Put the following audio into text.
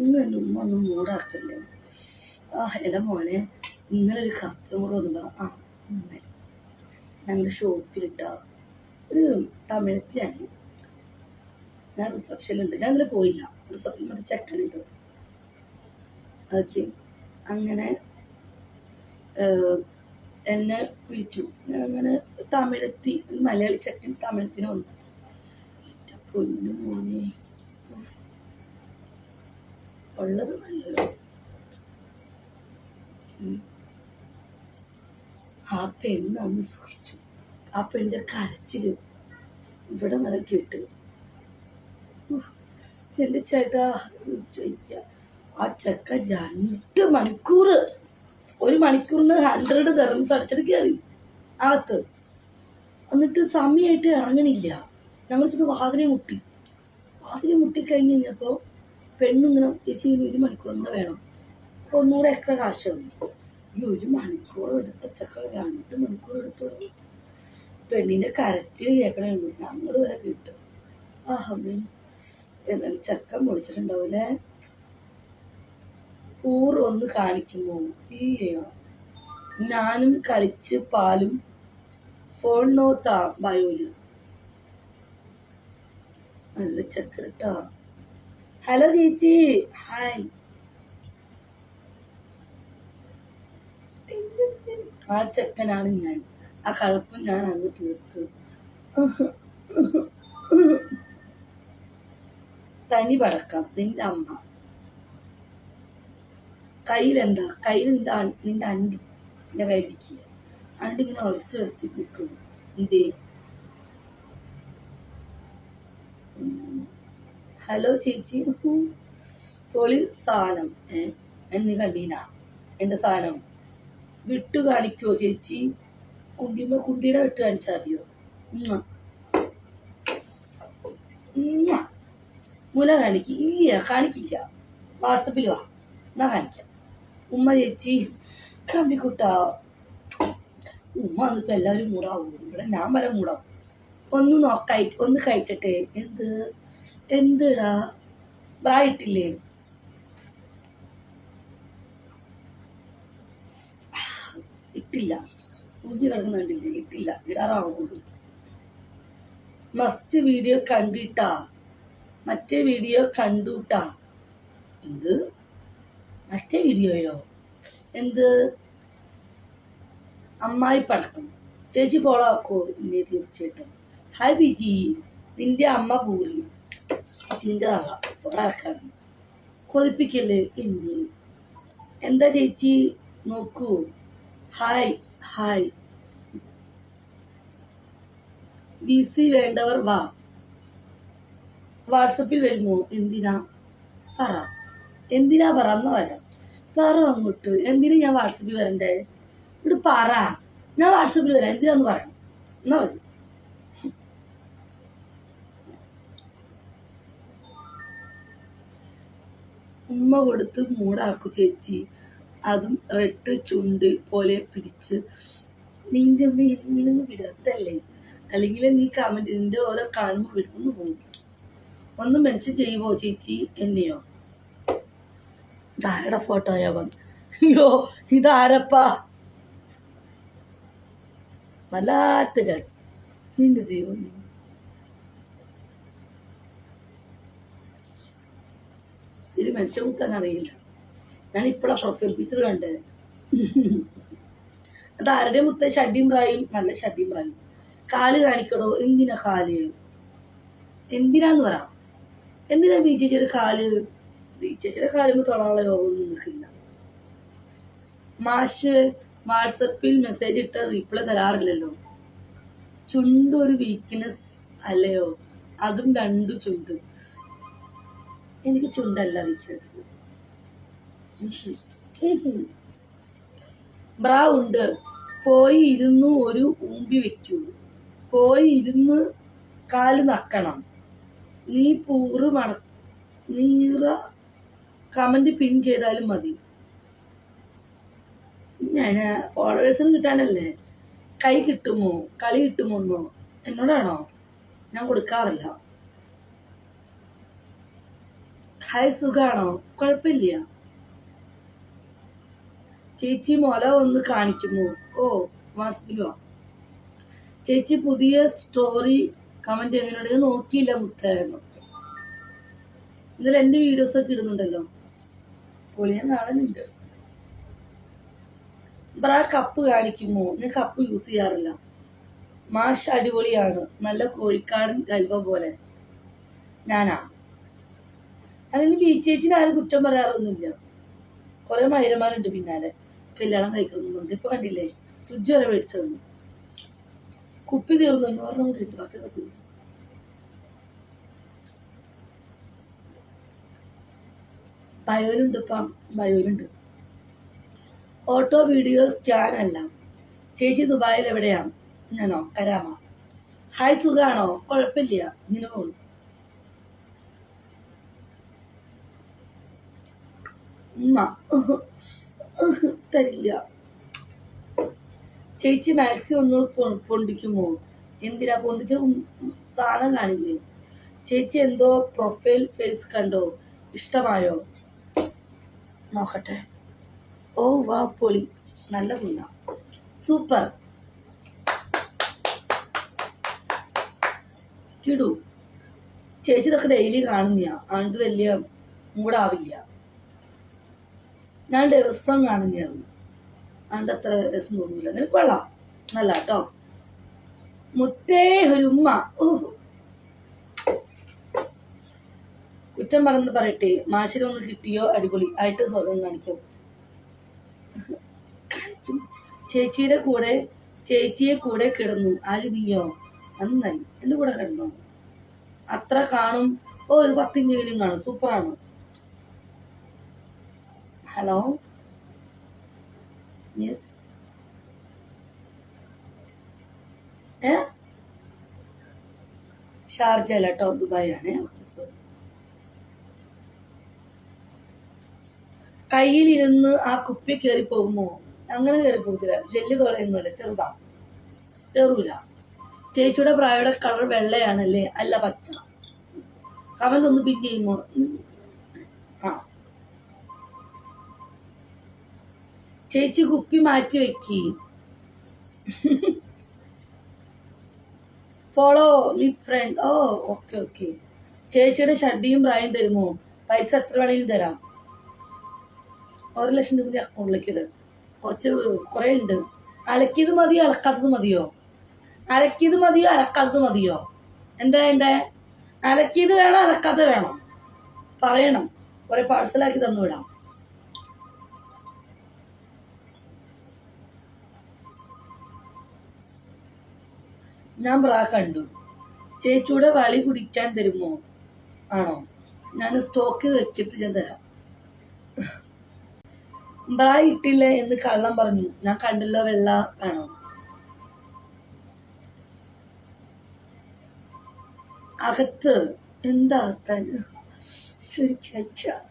നിങ്ങൾ ഉമ്മ ഒന്നും മൂടാക്കല്ലേ ആ എന്റെ മോനെ ഇന്നലെ ഒരു കസ്റ്റമർ വന്നതാ. ആ ഞങ്ങളുടെ ഷോപ്പിലിട്ട. ഒരു തമിഴത്തിലാണ്. ഞാൻ റിസപ്ഷനിലുണ്ട് ഞാൻ ഇന്നലെ പോയില്ല. റിസപ്ഷൻ മറ്റേ ചെക്കനുണ്ട് ഓക്കെ അങ്ങനെ എന്നെ വിളിച്ചു. ഞാൻ അങ്ങനെ തമിഴത്തി മലയാളി ചെക്കൻ തമിഴത്തിന് വന്നു. പൊന്നു മോനെ ഉള്ളത് നല്ലത്. ആ പെണ്ണ് അന്ന് സുഖിച്ചു ആ പെണ്ണിന്റെ കരച്ചിൽ ഇവിടെ വരെ കേട്ട്. എന്റെ ചേട്ടാ ചോദിക്ക ആ ചെക്ക രണ്ട് മണിക്കൂർ ഒരു മണിക്കൂറിന് ഹൺഡ്രഡ് തെറംസ് അടിച്ചിട്ട് കയറി അകത്ത്. എന്നിട്ട് സമയമായിട്ട് ഇറങ്ങണില്ല. ഞങ്ങൾ വാതിലെ മുട്ടി. വാതിലെ മുട്ടി കഴിഞ്ഞ് കഴിഞ്ഞപ്പോൾ പെണ്ണിങ്ങനെ ചേച്ചി ഇനി ഒരു മണിക്കൂർ വേണം. അപ്പോൾ ഒന്നുകൂടെ എക്സ്ട്രാ കാശ്? തന്നു ഈ ഒരു മണിക്കൂർ എടുത്ത ചക്ക രണ്ട് മണിക്കൂർ എടുത്തു പെണ്ണിന്റെ കരച്ചിൽ കേൾക്കണേ ഉള്ളൂ. ഞങ്ങൾ വരെ കിട്ടും. ആ എന്നാലും ചക്ക പൊളിച്ചിട്ടുണ്ടാവൂലേ? പൂറ് ഒന്ന് കാണിക്കുമ്പോ ഈ ഞാനും കളിച്ച് പാലും ഫോൺ നോത്താ ബയോയിൽ നല്ല ചക്ക കേട്ടോ ഹലോ ചേച്ചി ഹായ്. ആ ചെക്കനാണ് ഞാൻ. ആ കളപ്പും ഞാൻ അങ്ങ് തീർത്തു. തനി പടക്കം നിന്റെ അമ്മ. കയ്യിലെന്താ? കയ്യിൽ നിന്റെ നിന്റെ അണ്ടി. നിന്റെ കയ്യിലിരിക്കുക അണ്ടി ഇങ്ങനെ ഒരച്ച് വരച്ച് നിൽക്കുന്നു. എന്തേ? ഹലോ ചേച്ചി. പൊളി സാധനം ഏ എന്ന് കണ്ടീന. എന്റെ സാധനം? വിട്ടു കാണിക്കോ ചേച്ചി. കുണ്ടിമ കുണ്ടിയുടെ വിട്ട് കാണിച്ചാൽ മതിയോ. മുല കാണിക്ക. കാണിക്കില്ല. വാട്സപ്പിൽ വാ. എന്നാ കാണിക്കാം. ഉമ്മ ചേച്ചി. കമ്പിക്കുട്ട ഉമ്മ എന്നിപ്പോ എല്ലാവരും മൂടാവും. ഇവിടെ ഞാൻ വരെ മൂടാവും ഒന്ന് നോക്കായിട്ട് ഒന്ന് കഴിച്ചട്ടെ എന്ത്? എന്തിടാ? ബ്രായിട്ടില്ലേ ഇട്ടില്ല. സൂചി കിടക്കുന്നുണ്ടില്ലേ ഇട്ടില്ല. ഇടാറാവുള്ളൂ മസ്റ്റ് വീഡിയോ കണ്ടിട്ടാ. മറ്റേ വീഡിയോ കണ്ടുട്ടാ. എന്ത്? മറ്റേ വീഡിയോയോ എന്ത്? അമ്മായി പടക്കം. ചേച്ചി ഫോളോ ആക്കോ? ഇല്ലേ തീർച്ചയായിട്ടും. ഹായ് ബിജി. നിന്റെ അമ്മ പൂരി. ഒരാൾക്കാർ. കൊതിപ്പിക്കല്ലേ എന്ത് എന്താ ചേച്ചി? നോക്കൂ. Hi hi. ബി സി വേണ്ടവർ വാ. വാട്സപ്പിൽ വരുമോ? എന്തിനാ? പറ. എന്തിനാ പറ? എന്നാ വരാം. പറ അങ്ങോട്ട്. എന്തിനാ ഞാൻ വാട്സപ്പിൽ വരണ്ടേ? ഇവിടെ പറ. ഞാൻ വാട്സപ്പിൽ വരാം. എന്തിനാന്ന് പറയണം എന്നാ വരും. ഉമ്മ കൊടുത്ത് മൂടാക്കു ചേച്ചി. അതും റെഡ് ചുണ്ട് പോലെ പിടിച്ച്. നിന്റെ നിന്ന് വിടത്തല്ലേ? അല്ലെങ്കിൽ നീ കമന്റ് നിന്റെ ഓരോ കാണുമ്പോൾ വിടുന്നു പോകും. ഒന്ന് മെൻഷൻ ചെയ്യുമോ ചേച്ചി എന്നെയോ? ഇതാരുടെ ഫോട്ടോയാ വന്ന്? അയ്യോ ഇതാരപ്പാ? വല്ലാത്ത ജാതി എന്ത് ചെയ്യും നീ? ഇതിൽ മനുഷ്യ കുത്താൻ അറിയില്ല. ഞാൻ ഇപ്പോഴാണ് പിക്ചർ കണ്ടേ. അത് ആരുടെ മുത്ത പ്രായും? നല്ല ഷഡ്ഡിയും പ്രായും. കാൽ കാണിക്കടോ? എന്തിനാ കാൽ? എന്തിനാന്ന് പറ. എന്തിനാ ബി ചേച്ചിയുടെ കാൽ? ബി ചേച്ചിയുടെ കാൽ തൊടാനുള്ള യോഗമൊന്നും നിൽക്കില്ല മാഷ് വാട്സപ്പിൽ മെസ്സേജ് ഇട്ട റീപ്ലൈ തരാറില്ലല്ലോ. ചുണ്ട് ഒരു വീക്ക്നെസ് അല്ലയോ? അതും രണ്ടു ചുണ്ട്. എനിക്ക് ചുണ്ടല്ല വീക്ക്നെസ് ബ്രാ ഉണ്ട്. പോയി ഇരുന്ന് ഒരു ഊമ്പി വെക്കൂ. പോയി ഇരുന്ന് കാൽ നക്കണം. നീ പൂറ് മണ നീറ കമന്റ് പിൻ ചെയ്താലും മതി. ഞാൻ ഫോളോവേഴ്സിന് കിട്ടാനല്ലേ? കൈ കിട്ടുമോ? കളി കിട്ടുമോ എന്നോ എന്നോടാണോ? ഞാൻ കൊടുക്കാറില്ല. ഹായ് സുഖാണോ? കുഴപ്പമില്ല. ചേച്ചി മുല ഒന്ന് കാണിക്കുമോ? ഓ വാട്സപ്പിലോ ചേച്ചി പുതിയ സ്റ്റോറി കമന്റ് എങ്ങനെയുണ്ട്? നോക്കിയില്ല മുത്തായിരുന്നു ഇന്നലെ എന്റെ വീഡിയോസ് ഒക്കെ ഇടുന്നുണ്ടല്ലോ. പൊളി ഞാൻ കാണുന്നുണ്ട് ബ്രാ കപ്പ് കാണിക്കുമോ? ഞാൻ കപ്പ് യൂസ് ചെയ്യാറില്ല. മാഷ് അടിപൊളിയാണ്. നല്ല കോഴിക്കാടൻ കൽവ പോലെ. ഞാനാ? അതിന് ചേച്ചിന് ആരും കുറ്റം പറയാറൊന്നുമില്ല. കുറെ മൈരന്മാരുണ്ട് പിന്നാലെ. കല്യാണം കഴിക്കുന്നുണ്ട് ഇപ്പൊ കണ്ടില്ലേ? ഫ്രിഡ്ജ് വരെ മേടിച്ചു കുപ്പി തീർന്നു. പറഞ്ഞ കൂടി ബയോലുണ്ട് ഇപ്പം. ബയോലുണ്ട്. ഓട്ടോ വീഡിയോ സ്കാൻ അല്ല. ചേച്ചി ദുബായിൽ എവിടെയാണ് ഞാനോ? കരാമ. ഹായ് സുഖാണോ? കുഴപ്പമില്ല ഇങ്ങനെ പോണു. ഉമ്മ. തരില്ല. ചേച്ചി മാക്സി ഒന്ന് പൊണ്ടിക്കുമോ എന്തിനാ പൊന്തിച്ച? സാധനം കാണില്ലേ? ചേച്ചി എന്തോ പ്രൊഫൈൽ ഫേസ് കണ്ടോ? ഇഷ്ടമായോ? നോക്കട്ടെ. ഓ വാ പൊളി. നല്ല കുഞ്ഞ. സൂപ്പർ. കിടു. ചേച്ചി ഇതൊക്കെ ഡെയിലി കാണുന്നയാ? അതുകൊണ്ട് വലിയ മൂടാവില്ല. ഞാൻ രസം കാണുന്നതായിരുന്നു അതുകൊണ്ട് അത്ര രസം തോന്നില്ല നിനക്ക് കൊള്ളാം. നല്ല കേട്ടോ മുത്തേ ഹുരുമ്മ കുറ്റം പറഞ്ഞത് പറയട്ടെ. മാഷിനൊന്ന് കിട്ടിയോ? അടിപൊളി. ആയിട്ട് സ്വർഗം കാണിക്കും. ചേച്ചിയുടെ കൂടെ ചേച്ചിയെ കൂടെ കിടന്നു. ആര് നീയോ? നന്നായി. എന്റെ കൂടെ കിടന്നു? അത്ര കാണും. ഓ ഒരു പത്തിഞ്ചെങ്കിലും കാണും. സൂപ്പറാണ്. ഹലോ? യെസ് ഏ? ഷാർജ അല്ല കേട്ടോ ദുബായിലാണ്. സോറി കയ്യിലിരുന്ന് ആ കുപ്പി കയറി പോകുമോ? അങ്ങനെ കയറി പോകത്തില്ല. ജെല്ല് കളയൊന്നുമല്ല ചെറുതാ. കയറൂല ചേച്ചിയുടെ പ്രായയുടെ കളർ വെള്ളയാണല്ലേ? അല്ല പച്ച. കമന്റ് ഒന്ന് പിൻ ചെയ്യുമോ ഉം. ആ ചേച്ചി കുപ്പി മാറ്റി വെക്കി. ഫോളോ മീ ഫ്രണ്ട് ഓ ഓക്കെ ഓക്കെ ചേച്ചിയുടെ ഷഡിയും പ്രായം തരുമോ? പൈസ എത്ര വേണമെങ്കിലും തരാം. ഒരു ലക്ഷം രൂപ അക്കൗണ്ടിലേക്ക് ഇട്. കുറച്ച് കുറേ ഉണ്ട്. അലക്കിയത് മതിയോ അലക്കാത്തത് മതിയോ? അലക്കിയത് മതിയോ അലക്കാത്തത് മതിയോ? എന്താ വേണ്ടേ? അലക്കിയത് വേണോ അലക്കാത്തത് വേണോ? പറയണം. കുറെ പാഴ്സലാക്കി തന്നു വിടാം. ഞാൻ ബ്രാ കണ്ടു. ചേച്ചിയുടെ വളി കുടിക്കാൻ തരുമോ? ആണോ? ഞാൻ സ്റ്റോക്ക് വെച്ചിട്ട് ഞാൻ തരാം. ബ്രാ ഇട്ടില്ല എന്ന് കള്ളം പറഞ്ഞു. ഞാൻ കണ്ടല്ലോ വെള്ള ആണോ? അകത്ത് എന്താ ശരി ശരിക്കും